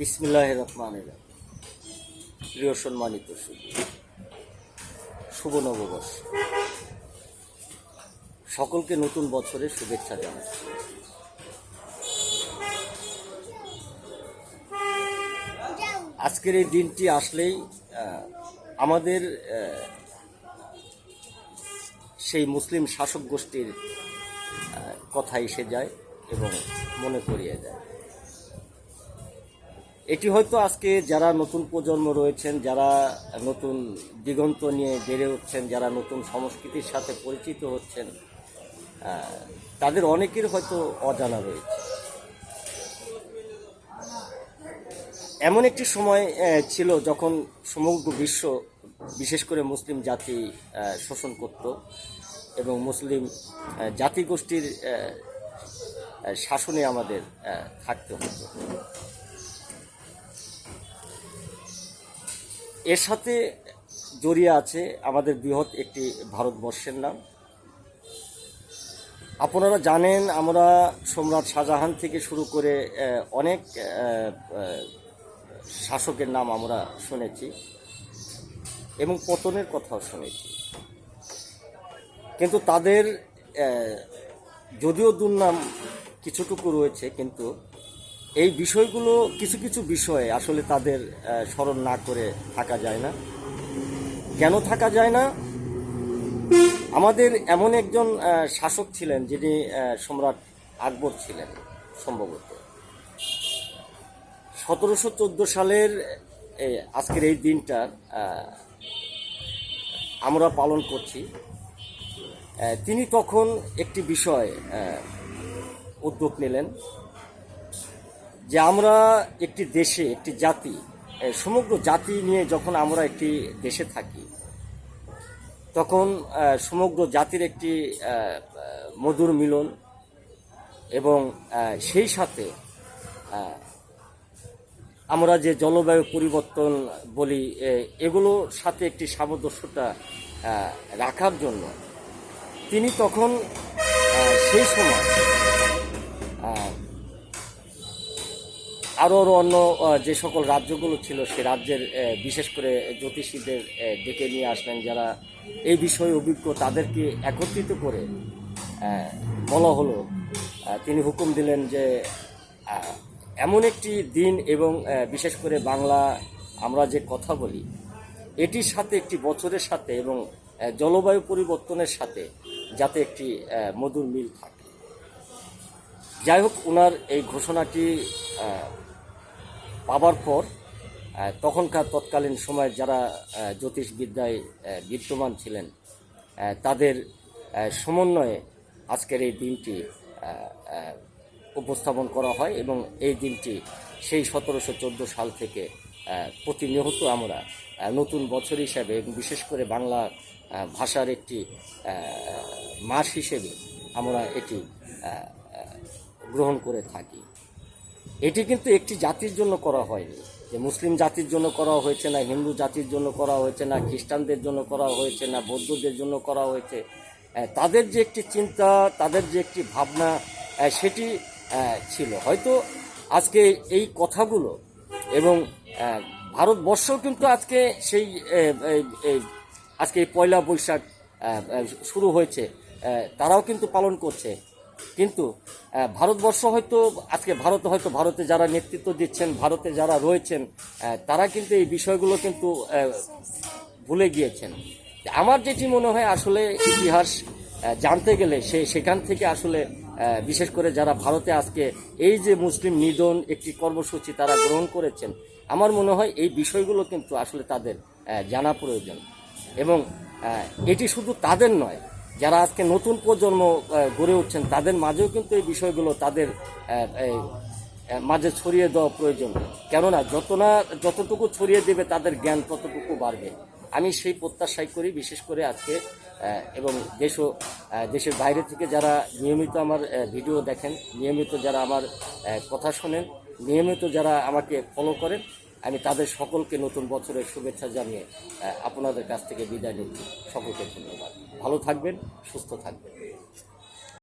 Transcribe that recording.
বিসমিল্লাহ রহমান প্রিয় সম্মানিত শুভ নববর্ষ। সকলকে নতুন বছরের শুভেচ্ছা জানাচ্ছি। আজকের এই দিনটি আসলেই আমাদের সেই মুসলিম শাসক গোষ্ঠীর কথা এসে যায় এবং মনে করিয়ে দেয় এটি হয়তো আজকে যারা নতুন প্রজন্ম রয়েছেন, যারা নতুন দিগন্ত নিয়ে বেড়ে উঠছেন, যারা নতুন সংস্কৃতির সাথে পরিচিত হচ্ছেন তাদের অনেকের হয়তো অজানা রয়েছে। এমন একটি সময় ছিল যখন সমগ্র বিশ্ব, বিশেষ করে মুসলিম জাতি শোষণ করত এবং মুসলিম জাতিগোষ্ঠীর শাসনে আমাদের থাকতে হতো। এর সাথে জড়িয়ে আছে আমাদের বৃহৎ একটি ভারতবর্ষের নাম। আপনারা জানেন, আমরা সম্রাট শাহজাহান থেকে শুরু করে অনেক শাসকের নাম আমরা শুনেছি এবং পতনের কথাও শুনেছি। কিন্তু তাদের যদিও দুর্নাম কিছুটুকু রয়েছে, কিন্তু এই বিষয়গুলো কিছু কিছু বিষয়ে আসলে তাদের স্মরণ না করে থাকা যায় না। কেন থাকা যায় না? আমাদের এমন একজন শাসক ছিলেন যিনি সম্রাট আকবর ছিলেন সম্ভবত। সতেরোশো চোদ্দ সালের আজকের এই দিনটা আহ, আমরা পালন করছি। তিনি তখন একটি বিষয় উদ্যোগ নিলেন। যে আমরা একটি দেশে, একটি জাতি সমগ্র জাতি নিয়ে যখন আমরা একটি দেশে থাকি, তখন সমগ্র জাতির একটি মধুর মিলন এবং সেই সাথে আমরা যে জলবায়ু পরিবর্তন বলি এগুলোর সাথে একটি সামঞ্জস্যতা রাখার জন্য, তিনি তখন সেই সময় আরও আরও অন্য যে সকল রাজ্যগুলো ছিল সে রাজ্যের বিশেষ করে জ্যোতিষীদের ডেকে নিয়ে আসলেন যারা এই বিষয়ে অভিজ্ঞ, তাদেরকে একত্রিত করে বলা হলো। তিনি হুকুম দিলেন যে এমন একটি দিন এবং বিশেষ করে বাংলা আমরা যে কথা বলি, এটির সাথে একটি বছরের সাথে এবং জলবায়ু পরিবর্তনের সাথে যাতে একটি মধুর মিল থাকে। যাই হোক ওনার এই ঘোষণাটি পাবার পর তখনকার তৎকালীন সময়ে যারা জ্যোতিষবিদ্যায় বিদ্যমান ছিলেন তাদের সমন্বয়ে আজকের এই দিনটি উপস্থাপন করা হয় এবং এই দিনটি সেই সতেরোশো চোদ্দ সাল থেকে আহ, প্রতিনিয়ত আমরা নতুন বছর হিসাবে এবং বিশেষ করে বাংলা ভাষার একটি মাস হিসেবে আমরা এটি গ্রহণ করে থাকি। এটি কিন্তু একটি জাতির জন্য করা হয়নি। যে মুসলিম জাতির জন্য করা হয়েছে না হিন্দু জাতির জন্য করা হয়েছে না খ্রিস্টানদের জন্য করা হয়েছে না বৌদ্ধদের জন্য করা হয়েছে তাদের যে একটি চিন্তা তাদের যে একটি ভাবনা সেটি ছিল। হয়তো আজকে এই কথাগুলো এবং আহ, ভারতবর্ষও কিন্তু আজকে সেই আজকে এই পয়লা বৈশাখ শুরু হয়েছে তারাও কিন্তু পালন করছে। কিন্তু ভারতবর্ষ হয়তো, আজকে ভারতে হয়তো ভারতে যারা নেতৃত্ব দিচ্ছেন, ভারতে যারা রয়েছেন তারা কিন্তু এই বিষয়গুলো কিন্তু ভুলে গিয়েছেন। আমার যেটি মনে হয়, আসলে ইতিহাস জানতে গেলে সে, সেখান থেকে আসলে বিশেষ করে যারা ভারতে আজকে এই যে মুসলিম নিধন একটি কর্মসূচি তারা গ্রহণ করেছেন, আমার মনে হয় এই বিষয়গুলো কিন্তু আসলে তাদের জানা প্রয়োজন। এবং এটি শুধু তাদের নয় যারা আজকে নতুন প্রজন্ম গড়ে উঠছেন, তাদের মাঝেও কিন্তু এই বিষয়গুলো তাদের মাঝে ছড়িয়ে দেওয়া প্রয়োজন। কেননা, যত না, যতটুকু ছড়িয়ে দেবে, তাদের জ্ঞান ততটুকু বাড়বে। আমি সেই প্রত্যাশাই করি, বিশেষ করে আজকে এবং দেশও দেশের বাইরে থেকে যারা নিয়মিত আমার ভিডিও দেখেন, নিয়মিত যারা আমার কথা শোনেন, নিয়মিত যারা আমাকে ফলো করেন আমি তাদের সকলকে নতুন বছরের শুভেচ্ছা জানিয়ে আপনাদের কাছ থেকে বিদায় নিচ্ছি। সকলকে ধন্যবাদ। ভালো থাকবেন, সুস্থ থাকবেন।